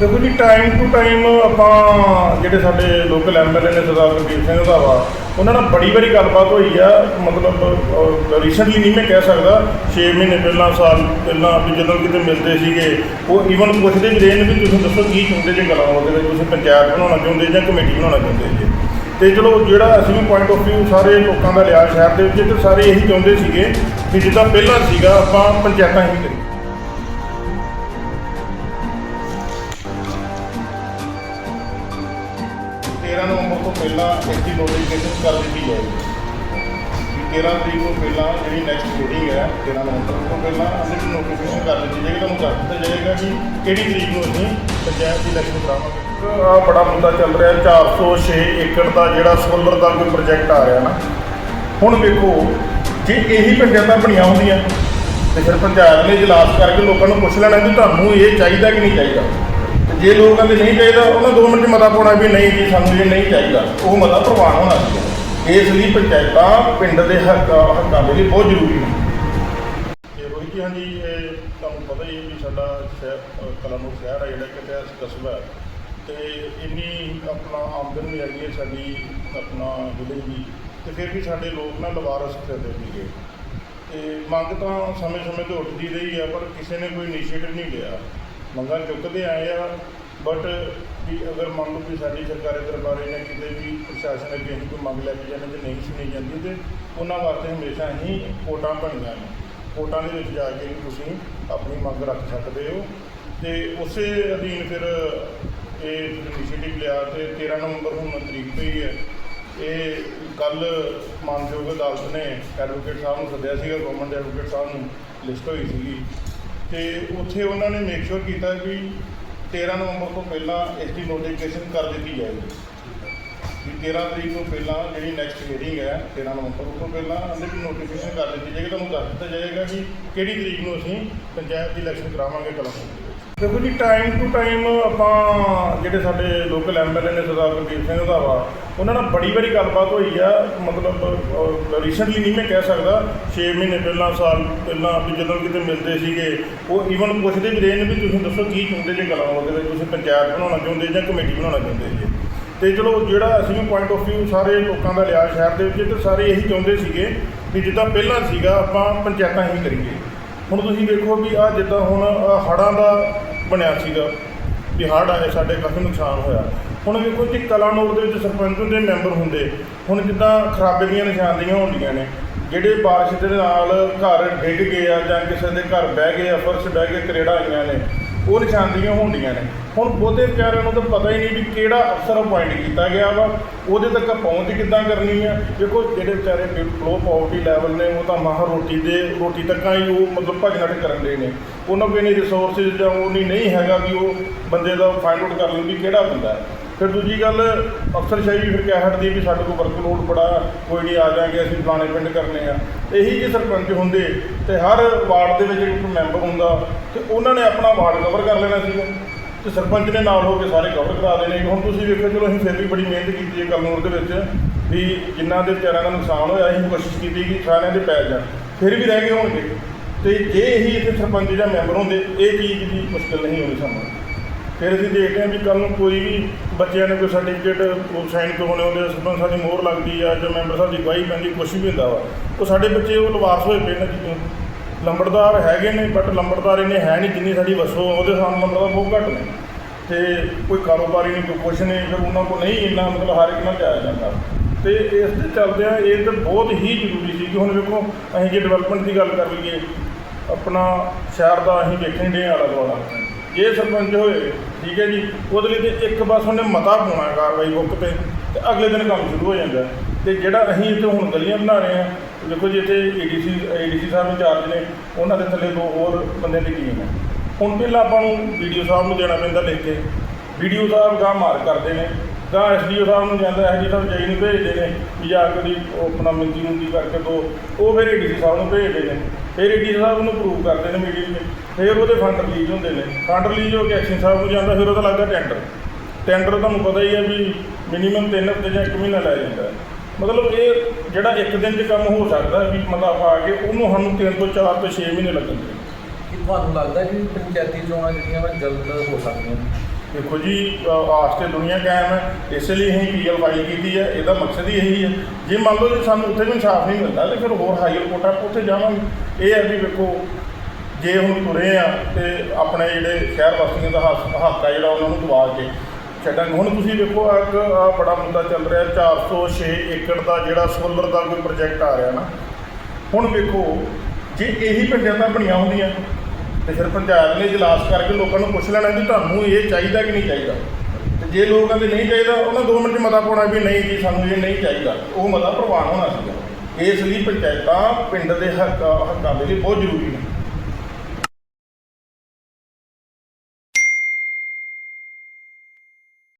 ਦੇਖੋ ਜੀ time to time ਆਪਾਂ ਜਿਹੜੇ ਸਾਡੇ ਲੋਕਲ ਐਮਐਲਏ ਨੇ ਸਰਦਾਰ ਗੁਰਦੀਪ ਸਿੰਘ ਰੰਧਾਵਾ ਉਹਨਾਂ ਨਾਲ ਬੜੀ ਵਾਰੀ ਗੱਲਬਾਤ ਹੋਈ ਆ। ਮਤਲਬ ਰੀਸੈਂਟਲੀ ਨਹੀਂ ਮੈਂ ਕਹਿ ਸਕਦਾ 6 ਮਹੀਨੇ ਪਹਿਲਾਂ, ਸਾਲ ਪਹਿਲਾਂ ਵੀ ਜਦੋਂ ਕਿਤੇ ਮਿਲਦੇ ਸੀਗੇ, ਉਹ ਈਵਨ ਪੁੱਛਦੇ ਵੀ ਰਹੇ ਨੇ ਵੀ ਤੁਸੀਂ ਦੱਸੋ ਕੀ ਚਾਹੁੰਦੇ ਜੇ ਗੱਲਾਂ ਦੇ ਵਿੱਚ? ਤੁਸੀਂ ਪੰਚਾਇਤ ਬਣਾਉਣਾ ਚਾਹੁੰਦੇ ਜਾਂ ਕਮੇਟੀ ਬਣਾਉਣਾ ਚਾਹੁੰਦੇ ਜੇ? ਤੇ ਚਲੋ, ਜਿਹੜਾ ਅਸੀਂ ਵੀ ਪੁਆਇੰਟ ਆਫ View ਸਾਰੇ ਲੋਕਾਂ ਦਾ ਲਿਆ ਸ਼ਹਿਰ ਦੇ ਵਿੱਚ, ਤੇ ਸਾਰੇ ਇਹੀ ਚਾਹੁੰਦੇ ਸੀਗੇ ਵੀ ਜਿੱਦਾਂ ਪਹਿਲਾਂ ਸੀਗਾ, ਆਪਾਂ ਪੰਚਾਇਤਾਂ ਹੀ ਕਰੀਏ। ਤੋਂ ਪਹਿਲਾਂ ਇਸ ਦੀ ਨੋਟੀਫਿਕੇਸ਼ਨ ਕਰ ਦਿੱਤੀ ਜਾਏਗੀ। ਵੀ 13 ਤਰੀਕ ਤੋਂ ਪਹਿਲਾਂ ਜਿਹੜੀ ਨੈਕਸਟ ਮੀਟਿੰਗ ਹੈ 13 ਨਵੰਬਰ ਤੋਂ ਪਹਿਲਾਂ ਅਸੀਂ ਨੋਟੀਫਿਕੇਸ਼ਨ ਕਰ ਦਿੱਤੀ ਜਾਏਗੀ। ਤੁਹਾਨੂੰ ਦੱਸ ਦਿੱਤਾ ਜਾਏਗਾ ਕਿ ਕਿਹੜੀ ਤਰੀਕ ਨੂੰ ਅਸੀਂ ਪੰਚਾਇਤ ਦੀ ਇਲੈਕਸ਼ਨ ਕਰਾਵਾਂਗੇ। ਆ ਬੜਾ ਮੁੱਦਾ ਚੱਲ ਰਿਹਾ 406 ਏਕੜ ਦਾ ਜਿਹੜਾ ਸੋਲਰ ਦਾ ਕੋਈ ਪ੍ਰੋਜੈਕਟ ਆ ਰਿਹਾ ਨਾ। ਹੁਣ ਵੇਖੋ, ਜੇ ਇਹੀ ਪੰਚਾਇਤਾਂ ਬਣੀਆਂ ਹੁੰਦੀਆਂ, ਤੇ ਫਿਰ ਪੰਚਾਇਤ ਨੇ ਇਜਲਾਸ ਕਰਕੇ ਲੋਕਾਂ ਨੂੰ ਪੁੱਛ ਲੈਣਾ ਕਿ ਤੁਹਾਨੂੰ ਇਹ ਚਾਹੀਦਾ ਕਿ ਨਹੀਂ ਚਾਹੀਦਾ। ਜੇ ਲੋਕ ਕਹਿੰਦੇ ਨਹੀਂ ਚਾਹੀਦਾ ਉਹਨਾਂ ਦੋ ਮਿੰਟ 'ਚ ਮਤਾ ਪਾਉਣਾ ਵੀ ਨਹੀਂ ਜੀ ਸਾਨੂੰ ਇਹ ਨਹੀਂ ਚਾਹੀਦਾ। ਉਹ ਮਤਾ ਪ੍ਰਵਾਨ ਹੋਣਾ ਚਾਹੀਦਾ। ਇਸ ਲਈ ਪੰਚਾਇਤਾਂ ਪਿੰਡ ਦੇ ਹੱਕ ਹੱਕਾਂ ਦੇ ਲਈ ਬਹੁਤ ਜ਼ਰੂਰੀ ਨੇ। ਤੇ ਰੋਹਿਤ ਕਿ ਹਾਂਜੀ ਇਹ ਤੁਹਾਨੂੰ ਪਤਾ ਹੀ ਹੈ ਵੀ ਸਾਡਾ ਸ਼ਹਿਰ ਅ, ਸ਼ਹਿਰ ਹੈ ਜਿਹੜਾ ਕਿ ਇਤਿਹਾਸ ਕਸਬਾ ਹੈ। ਤੇ ਇੰਨੀ ਆਪਣਾ ਆਮਦਨ ਵੀ ਹੈਗੀ ਹੈ ਸਾਡੀ ਆਪਣਾ ਵਿਲੇਜ ਦੀ। ਤੇ ਫਿਰ ਵੀ ਸਾਡੇ ਲੋਕ ਨਾ ਲਵਾਰਸ ਫਿਰਦੇ ਸੀਗੇ ਤੇ ਮੰਗ ਤਾਂ ਸਮੇਂ-ਸਮੇਂ ਤੇ ਉੱਠਦੀ ਰਹੀ ਆ ਪਰ ਕਿਸੇ ਨੇ ਕੋਈ ਇਨੀਸ਼ੀਏਟਿਵ ਨਹੀਂ ਲਿਆ। ਮੰਗਾਂ ਚੁੱਕਦੇ ਆਏ ਆ ਬਟ ਵੀ ਅਗਰ ਮੰਨ ਲਓ ਵੀ ਸਾਡੀ ਸਰਕਾਰੀ ਦਰਬਾਰੇ ਨੇ ਕਿਤੇ ਵੀ ਪ੍ਰਸ਼ਾਸਨ ਅੱਗੇ ਅਸੀਂ ਕੋਈ ਮੰਗ ਲੈ ਕੇ ਜਾਂਦੇ ਤੇ ਨਹੀਂ ਸੁਣੀ ਜਾਂਦੀ, ਤੇ ਉਹਨਾਂ ਵਾਸਤੇ ਹਮੇਸ਼ਾ ਹੀ ਕੋਟਾਂ ਬਣੀਆਂ ਨੇ। ਕੋਟਾਂ ਦੇ ਵਿੱਚ ਜਾ ਕੇ ਤੁਸੀਂ ਆਪਣੀ ਮੰਗ ਰੱਖ ਸਕਦੇ ਹੋ। ਤੇ ਉਸੇ ਅਧੀਨ ਫਿਰ ਇਹ ਇਨੀਸ਼ੀਏਟਿਵ ਲਿਆ ਤੇ 13 ਨਵੰਬਰ ਹੁਣ ਤਰੀਕ ਪਈ ਹੈ। ਇਹ ਕੱਲ ਮਾਨਯੋਗ ਅਦਾਲਤ ਨੇ ਐਡਵੋਕੇਟ ਸਾਹਿਬ ਨੂੰ ਸੱਦਿਆ ਸੀਗਾ ਗਵਰਨਮੈਂਟ ਐਡਵੋਕੇਟ ਸਾਹਿਬ ਨੂੰ ਲਿਸਟ ਹੋਈ ਸੀਗੀ। ਤੇ ਉੱਥੇ ਉਹਨਾਂ ਨੇ ਮੇਕ ਸ਼ੋਰ ਕੀਤਾ ਵੀ 13 ਨਵੰਬਰ ਤੋਂ ਪਹਿਲਾਂ ਇਸ ਦੀ ਨੋਟੀਫਿਕੇਸ਼ਨ ਕਰ ਦਿੱਤੀ ਜਾਏਗੀ ਵੀ 13 ਤਰੀਕ ਤੋਂ ਪਹਿਲਾਂ ਜਿਹੜੀ ਨੈਕਸਟ ਮੀਟਿੰਗ ਹੈ 13 ਨਵੰਬਰ ਤੋਂ ਪਹਿਲਾਂ ਉਹਦੇ ਵੀ ਨੋਟੀਫਿਕੇਸ਼ਨ ਕਰ ਦਿੱਤੀ ਜਾਏਗੀ। ਤੁਹਾਨੂੰ ਦੱਸ ਦਿੱਤਾ ਜਾਏਗਾ ਕਿ ਕਿਹੜੀ ਤਰੀਕ ਨੂੰ ਅਸੀਂ ਪੰਚਾਇਤ ਦੀ ਇਲੈਕਸ਼ਨ ਕਰਾਵਾਂਗੇ ਕਲਾਮ। ਦੇਖੋ ਜੀ ਟਾਈਮ ਟੂ ਟਾਈਮ ਆਪਾਂ ਜਿਹੜੇ ਸਾਡੇ ਲੋਕਲ ਐਮਐਲਏ ਨੇ ਸਰਦਾਰ ਗੁਰਦੀਪ ਸਿੰਘ ਰੰਧਾਵਾ ਉਹਨਾਂ ਨਾਲ ਬੜੀ ਵਾਰੀ ਗੱਲਬਾਤ ਹੋਈ ਆ। ਮਤਲਬ ਰੀਸੈਂਟਲੀ ਨਹੀਂ ਮੈਂ ਕਹਿ ਸਕਦਾ 6 ਮਹੀਨੇ ਪਹਿਲਾਂ, ਸਾਲ ਪਹਿਲਾਂ ਵੀ ਜਦੋਂ ਕਿਤੇ ਮਿਲਦੇ ਸੀਗੇ, ਉਹ ਈਵਨ ਪੁੱਛਦੇ ਵੀ ਰਹੇ ਨੇ ਵੀ ਤੁਸੀਂ ਦੱਸੋ ਕੀ ਚਾਹੁੰਦੇ ਜੇ ਗੱਲਾਂ ਦੇ ਵਿੱਚ? ਤੁਸੀਂ ਪੰਚਾਇਤ ਬਣਾਉਣਾ ਚਾਹੁੰਦੇ ਜਾਂ ਕਮੇਟੀ ਬਣਾਉਣਾ ਚਾਹੁੰਦੇ ਜੀ? ਤੇ ਚਲੋ, ਜਿਹੜਾ ਅਸੀਂ ਵੀ ਪੁਆਇੰਟ ਆਫ View ਸਾਰੇ ਲੋਕਾਂ ਦਾ ਲਿਆ ਸ਼ਹਿਰ ਦੇ ਵਿੱਚ, ਤੇ ਸਾਰੇ ਇਹੀ ਚਾਹੁੰਦੇ ਸੀਗੇ ਵੀ ਜਿੱਦਾਂ ਪਹਿਲਾਂ ਸੀਗਾ, ਆਪਾਂ ਪੰਚਾਇਤਾਂ ਹੀ ਕਰੀਏ। ਹੁਣ ਤੁਸੀਂ ਵੇਖੋ ਵੀ ਆ ਜਿੱਦਾਂ ਹੁਣ ਹੜਾਂ ਦਾ ਬਣਿਆ ਸੀਗਾ ਵੀ ਹੜ੍ਹ ਆਏ, ਸਾਡੇ ਕਾਫੀ ਨੁਕਸਾਨ ਹੋਇਆ। ਹੁਣ ਵੇਖੋ ਕਿ ਕਲਾਨੌਰ ਦੇ ਵਿੱਚ ਸਰਪੰਚ ਦੇ ਮੈਂਬਰ ਹੁੰਦੇ, ਹੁਣ ਜਿੱਦਾਂ ਖਰਾਬੇ ਦੀਆਂ ਨਿਸ਼ਾਨੀਆਂ ਹੁੰਦੀਆਂ ਨੇ, ਜਿਹੜੇ ਬਾਰਿਸ਼ ਦੇ ਨਾਲ ਘਰ ਡਿੱਗ ਗਏ ਆ ਜਾਂ ਕਿਸੇ ਦੇ ਘਰ ਬਹਿ ਗਏ ਆ, ਫਰਸ਼ ਬਹਿ ਕੇ ਤਰੇੜਾਂ ਆਈਆਂ ਨੇ ਉਹ ਨਿਸ਼ਾਨਦੀਆਂ ਹੁੰਦੀਆਂ ਨੇ। ਹੁਣ ਬਹੁਤੇ ਵਿਚਾਰਿਆਂ ਨੂੰ ਤਾਂ ਪਤਾ ਹੀ ਨਹੀਂ ਵੀ ਕਿਹੜਾ ਅਫਸਰ ਅਪਾਇੰਟ ਕੀਤਾ ਗਿਆ ਵਾ। ਉਹਦੇ ਤੱਕ ਪਹੁੰਚ ਕਿੱਦਾਂ ਕਰਨੀ ਆ? ਦੇਖੋ, ਜਿਹੜੇ ਵਿਚਾਰੇ ਲੋ ਪਾਵਰਟੀ ਲੈਵਲ ਨੇ, ਉਹ ਤਾਂ ਮਾਹਰ ਰੋਟੀ ਦੇ, ਰੋਟੀ ਤੱਕਾਂ ਹੀ ਉਹ ਮਤਲਬ ਭੱਜ ਕਰਨ ਦੇ ਨੇ। ਉਹਨਾਂ ਕੋਲ ਨਹੀਂ ਰਿਸੋਰਸਿਸ ਜਾਂ ਉਹ ਨਹੀਂ ਨਹੀਂ ਹੈਗਾ ਵੀ ਉਹ ਬੰਦੇ ਦਾ ਫਾਈਂਡ ਆਊਟ ਕਰ ਲੈਣ ਵੀ ਕਿਹੜਾ ਬੰਦਾ ਹੈ। ਫਿਰ ਦੂਜੀ ਗੱਲ, ਅਫਸਰਸ਼ਾਹੀ ਵੀ ਫਿਰ ਕਹਿ ਹਟਦੀ ਵੀ ਸਾਡੇ ਕੋਲ ਵਰਕਲੋਡ ਬੜਾ ਕੋਈ ਨਹੀਂ ਆ ਜਾਾਂਗੇ, ਅਸੀਂ ਫਲਾਣੇ ਪਿੰਡ ਕਰਨੇ ਆ। ਇਹੀ ਜੇ ਸਰਪੰਚ ਹੁੰਦੇ ਤੇ ਹਰ ਵਾਰਡ ਦੇ ਵਿੱਚ ਇੱਕ ਮੈਂਬਰ ਹੁੰਦਾ ਤੇ ਉਹਨਾਂ ਨੇ ਆਪਣਾ ਵਾਰਡ ਕਵਰ ਕਰ ਲੈਣਾ ਸੀਗਾ। ਤੇ ਸਰਪੰਚ ਨੇ ਨਾਲ ਹੋ ਕੇ ਸਾਰੇ ਕਵਰ ਕਰਾ ਦੇਣੇ ਹੁਣ ਤੁਸੀਂ ਵੇਖੋ, ਚਲੋ ਅਸੀਂ ਫਿਰ ਵੀ ਬੜੀ ਮਿਹਨਤ ਕੀਤੀ ਹੈ ਕਲਨੂਰ ਦੇ ਵਿੱਚ ਵੀ ਜਿਨ੍ਹਾਂ ਦੇ ਵਿਚਾਰਿਆਂ ਦਾ ਨੁਕਸਾਨ ਹੋਇਆ, ਅਸੀਂ ਕੋਸ਼ਿਸ਼ ਕੀਤੀ ਕਿ ਸਾਰਿਆਂ ਦੇ ਪੈ ਜਾਣ। ਫਿਰ ਵੀ ਰਹਿ ਗਏ ਹੋਣਗੇ। ਤੇ ਜੇ ਇਹੀ ਇੱਥੇ ਸਰਪੰਚ ਜਾਂ ਮੈਂਬਰ ਹੁੰਦੇ, ਇਹ ਚੀਜ਼ ਦੀ ਮੁਸ਼ਕਲ ਨਹੀਂ ਹੋਣੀ ਸਾਨੂੰ ਫਿਰ ਅਸੀਂ ਦੇਖਦੇ ਹਾਂ ਵੀ ਕੱਲ ਨੂੰ ਕੋਈ ਵੀ ਬੱਚਿਆਂ ਨੇ ਕੋਈ ਸਰਟੀਫਿਕੇਟ ਸਾਈਨ ਕਰਵਾਉਣੇ ਹੁੰਦੇ ਆ, ਸਰਪੰਚ ਸਾਹਿਬ ਦੀ ਮੋਹਰ ਲੱਗਦੀ ਆ ਜਾਂ ਮੈਂਬਰ ਸਾਹਿਬ ਦੀ ਗਵਾਹੀ ਪੈਂਦੀ ਕੁਛ ਵੀ ਹੁੰਦਾ ਵਾ। ਉਹ ਸਾਡੇ ਬੱਚੇ ਉਹ ਲਵਾਰਸ ਹੋਏ ਪਏ ਨੇ ਚੀਜ਼ਾਂ ਲੰਬੜਦਾਰ ਹੈਗੇ ਨੇ ਬਟ ਲੰਬੜਦਾਰ ਇਹਨੇ ਹੈ ਨਹੀਂ ਜਿੰਨੀ ਸਾਡੀ ਵਸੋਂ ਉਹਦੇ ਸਾਹਮਣੇ ਲੰਬੜਦਾਰ ਬਹੁਤ ਘੱਟ ਨੇ। ਤੇ ਕੋਈ ਕਾਰੋਬਾਰੀ ਨਹੀਂ ਕੋਈ ਕੁਛ ਨਹੀਂ ਫਿਰ ਉਹਨਾਂ ਕੋਲ ਨਹੀਂ ਇੰਨਾ ਮਤਲਬ ਹਰ ਇੱਕ ਨਾਲ ਜਾਇਆ ਜਾਂਦਾ। ਤੇ ਇਸ ਦੇ ਚੱਲਦਿਆਂ ਇਹ ਤਾਂ ਬਹੁਤ ਹੀ ਜ਼ਰੂਰੀ ਸੀ ਕਿ ਹੁਣ ਵੇਖੋ ਅਸੀਂ ਜੇ ਡਿਵੈਲਪਮੈਂਟ ਦੀ ਗੱਲ ਕਰ ਲਈਏ ਆਪਣਾ ਸ਼ਹਿਰ ਦਾ ਅਸੀਂ ਵੇਖਣ ਦੇ ਆਲਾ ਦੁਆਲਾ ਜੇ ਸਰਪੰਚ ਹੋਏ, ਠੀਕ ਹੈ ਜੀ, ਉਹਦੇ ਲਈ ਤੇ ਇੱਕ ਬਸ ਉਹਨੇ ਮਤਾ ਪਾਉਣਾ ਕਾਰਵਾਈ ਬੁੱਕ ਤੇ ਤੇ ਅਗਲੇ ਦਿਨ ਕੰਮ ਸ਼ੁਰੂ ਹੋ ਜਾਂਦਾ ਤੇ ਜਿਹੜਾ ਅਸੀਂ ਇੱਥੇ ਹੁਣ ਗਲੀਆਂ ਬਣਾ ਰਹੇ ਹਾਂ, ਦੇਖੋ ਜੀ, ਇੱਥੇ ਏਡੀਸੀ ਏਡੀਸੀ ਸਾਹਿਬ ਇੰਚਾਰਜ ਨੇ ਉਹਨਾਂ ਦੇ ਥੱਲੇ ਦੋ ਹੋਰ ਬੰਦੇ ਦੀ ਟੀਮ ਹੈ। ਹੁਣ ਪਹਿਲਾਂ ਆਪਾਂ ਨੂੰ ਵੀਡੀਓ ਸਾਹਿਬ ਨੂੰ ਦੇਣਾ ਪੈਂਦਾ ਲਿਖ ਕੇ। ਵੀਡੀਓ ਸਾਹਿਬ ਗਾਹ ਮਾਰ ਕਰਦੇ ਨੇ, ਗਾਹ ਐਸਡੀਓ ਸਾਹਿਬ ਨੂੰ ਜਾਂਦਾ ਐਸਡੀ ਸਾਹਿਬ ਜਈ ਨੂੰ ਭੇਜਦੇ ਨੇ, ਵੀ ਜਾ ਕੇ ਦੀ ਆਪਣਾ ਮਿੰਤੀ ਮੁੰਜੀ ਕਰਕੇ ਦੋ, ਉਹ ਫਿਰ ਏਡੀਸੀ ਸਾਹਿਬ ਨੂੰ ਭੇਜਦੇ ਨੇ। ਫਿਰ ਏਡੀਸੀ ਸਾਹਿਬ ਉਹਨੂੰ ਅਪਰੂਵ ਕਰਦੇ ਨੇ ਮੀਟਿੰਗ 'ਚ। ਫਿਰ ਉਹਦੇ ਫੰਡ ਰਿਲੀਜ਼ ਹੁੰਦੇ ਨੇ। ਫੰਡ ਰਿਲੀਜ਼ ਹੋ ਕੇ ਐਕਸ਼ਨ ਸਾਹਿਬ ਨੂੰ ਜਾਂਦਾ, ਫਿਰ ਉਹਦਾ ਲੱਗਦਾ ਟੈਂਡਰ ਟੈਂਡਰ ਤੁਹਾਨੂੰ ਪਤਾ ਹੀ ਹੈ ਵੀ ਮਿਨੀਮਮ 3 ਹਫ਼ਤੇ ਜਾਂ 1 ਮਹੀਨਾ ਲੈ ਜਾਂਦਾ ਮਤਲਬ ਇਹ ਜਿਹੜਾ ਇੱਕ ਦਿਨ 'ਚ ਕੰਮ ਹੋ ਸਕਦਾ ਵੀ ਮਤਲਬ ਆ ਕੇ ਉਹਨੂੰ ਸਾਨੂੰ 3 ਤੋਂ 4 ਤੋਂ 6 ਮਹੀਨੇ ਲੱਗਣਗੇ। ਤੁਹਾਨੂੰ ਲੱਗਦਾ ਕਿ ਪੰਚਾਇਤੀ ਚੋਣਾਂ ਜਿਹੜੀਆਂ ਵਾ ਜਲਦ ਹੋ ਸਕਦੀਆਂ ਨੇ? ਦੇਖੋ ਜੀ ਆਸ ਤੇ ਦੁਨੀਆ ਕਾਇਮ ਹੈ, ਇਸੇ ਲਈ ਅਸੀਂ ਪੀਐਲ ਫਾਈਲ ਕੀਤੀ ਹੈ, ਇਹਦਾ ਮਕਸਦ ਹੀ ਇਹੀ ਹੈ। ਜੇ ਮੰਨ ਲਓ ਜੇ ਸਾਨੂੰ ਉੱਥੇ ਵੀ ਇਨਸਾਫ ਨਹੀਂ ਮਿਲਦਾ, ਤੇ ਫਿਰ ਹੋਰ ਹਾਈਅਰ ਕੋਰਟ ਉੱਥੇ ਜਾਵਾਂਗੇ। ਇਹ ਹੈ ਵੀ ਵੇਖੋ ਜੇ ਹੁਣ ਤੁਰੇ ਆ, ਤੇ ਆਪਣੇ ਜਿਹੜੇ ਸ਼ਹਿਰ ਵਾਸੀਆਂ ਦਾ ਹੱਕ ਹੱਕ ਆ ਜਿਹੜਾ ਉਹਨਾਂ ਨੂੰ ਦਵਾ ਕੇ ਛੱਡਾਂਗੇ। ਹੁਣ ਤੁਸੀਂ ਵੇਖੋ ਇੱਕ ਬੜਾ ਮੁੱਦਾ ਚੱਲ ਰਿਹਾ 406 ਏਕੜ ਦਾ ਜਿਹੜਾ ਸੋਲਰ ਦਾ ਕੋਈ ਪ੍ਰੋਜੈਕਟ ਆ ਰਿਹਾ ਨਾ। ਹੁਣ ਵੇਖੋ ਜੇ ਇਹੀ ਪੰਚਾਇਤਾਂ ਬਣੀਆਂ ਹੁੰਦੀਆਂ ਤੇ ਫਿਰ ਪੰਚਾਇਤ ਨੇ ਇਜਲਾਸ ਕਰਕੇ ਲੋਕਾਂ ਨੂੰ ਪੁੱਛ ਲੈਣਾ ਵੀ ਤੁਹਾਨੂੰ ਇਹ ਚਾਹੀਦਾ ਕਿ ਨਹੀਂ ਚਾਹੀਦਾ। ਤੇ ਜੇ ਲੋਕ ਕਹਿੰਦੇ ਨਹੀਂ ਚਾਹੀਦਾ, ਉਹਨਾਂ ਦੋ ਮਿੰਟ 'ਚ ਮਤਾ ਪਾਉਣਾ ਵੀ ਨਹੀਂ ਜੀ, ਸਾਨੂੰ ਇਹ ਨਹੀਂ ਚਾਹੀਦਾ। ਉਹ ਮਤਾ ਪ੍ਰਵਾਨ ਹੋਣਾ ਸੀਗਾ। ਇਸ ਲਈ ਪੰਚਾਇਤਾਂ ਪਿੰਡ ਦੇ ਹੱਕਾਂ ਹੱਕਾਂ ਦੇ ਲਈ ਬਹੁਤ ਜ਼ਰੂਰੀ ਨੇ।